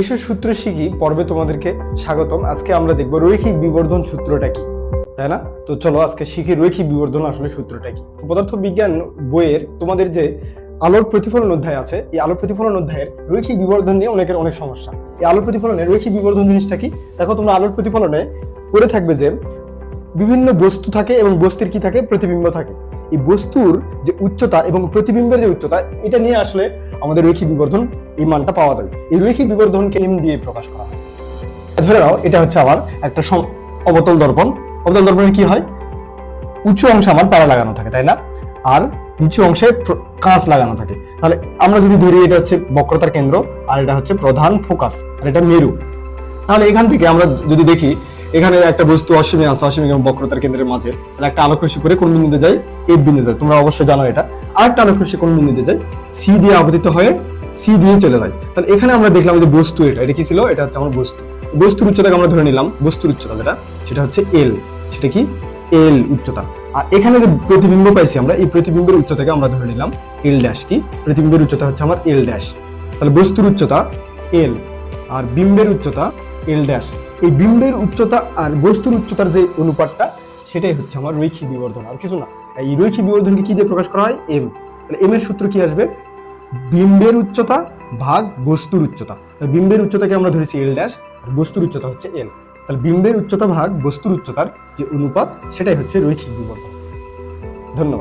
এসব সূত্র শিখি, পর্বে তোমাদেরকে স্বাগতম। আজকে আমরা দেখব রৈখিক বিবর্ধন সূত্রটা কি, তাই না? তো চলো আজকে শিখি রৈখিক বিবর্ধন আসলে সূত্রটা কি। পদার্থ বিজ্ঞান বইয়ের তোমাদের যে আলোর প্রতিফলন অধ্যায় আছে, এই আলোর প্রতিফলন অধ্যায়ের রৈখিক বিবর্ধন নিয়ে অনেকের অনেক সমস্যা। এই আলোর প্রতিফলনের রৈখিক বিবর্ধন জিনিসটা কি? দেখো তোমরা আলোর প্রতিফলনে করে থাকবে যে বিভিন্ন বস্তু থাকে এবং বস্তুর কি থাকে? প্রতিবিম্ব থাকে। এই বস্তুর যে উচ্চতা এবং প্রতিবিম্বের যে উচ্চতা, এটা নিয়ে আসলে আমাদের রৈখিক বিবর্ধন এই মানটা পাওয়া যাবে এই রৈখিক বিবর্ধনকে এম দিয়ে প্রকাশ করা হয়। ধরে নাও, এটা হচ্ছে আমার একটা অবতল দর্পণ। অবতল দর্পণে কি হয়? উঁচু অংশে আমার তারা লাগানো থাকে, তাই না? আর নিচু অংশে কাঁচ লাগানো থাকে। তাহলে আমরা যদি ধরি, এটা হচ্ছে বক্রতার কেন্দ্র, আর এটা হচ্ছে প্রধান ফোকাস, আর এটা মেরু। তাহলে এখান থেকে আমরা যদি দেখি এখানে একটা বস্তু অসীমে আছে, অসীমে এবং বক্রতার কেন্দ্রের মাঝে, তাহলে একটা আলোক রশ্মি করে কোন বিন্দুতে যায়? এই বিন্দুতে যায়। তোমরা অবশ্যই জানো এটা। আর একটা আলোক রশ্মি কোন বিন্দুতে যায়? সি দিয়ে আবর্তিত হয়ে সি দিয়ে চলে যায়। তাহলে এখানে আমরা দেখলাম যে বস্তু এটা। এটা কি ছিল? এটা হচ্ছে আমার বস্তু। বস্তুর উচ্চতাকে আমরা ধরে নিলাম। বস্তুর উচ্চতা যেটা, সেটা হচ্ছে এল সেটা কি? এল উচ্চতা। আর এখানে যে প্রতিবিম্ব পাইছি আমরা, এই প্রতিবিম্বের উচ্চতাকে আমরা ধরে নিলাম এল ড্যাশ কি? প্রতিবিম্বের উচ্চতা হচ্ছে আমার এল ড্যাশ তাহলে বস্তুর উচ্চতা এল আর বিম্বের উচ্চতা এল ড্যাশ এই বিম্বের উচ্চতা আর বস্তুর উচ্চতার যে অনুপাতটা, সেটাই হচ্ছে আমার রৈখিক বিবর্ধন। আর কিছু না। এই রৈখিক বিবর্ধনকে কী দিয়ে প্রকাশ করা হয়? এম তাহলে এম এর সূত্র কি আসবে? বিম্বের উচ্চতা ভাগ বস্তুর উচ্চতা। বিম্বের উচ্চতাকে আমরা ধরেছি এল ড্যাশ আর বস্তুর উচ্চতা হচ্ছে এল তাহলে বিম্বের উচ্চতা ভাগ বস্তুর উচ্চতার যে অনুপাত, সেটাই হচ্ছে রৈখিক বিবর্ধন। ধন্যবাদ।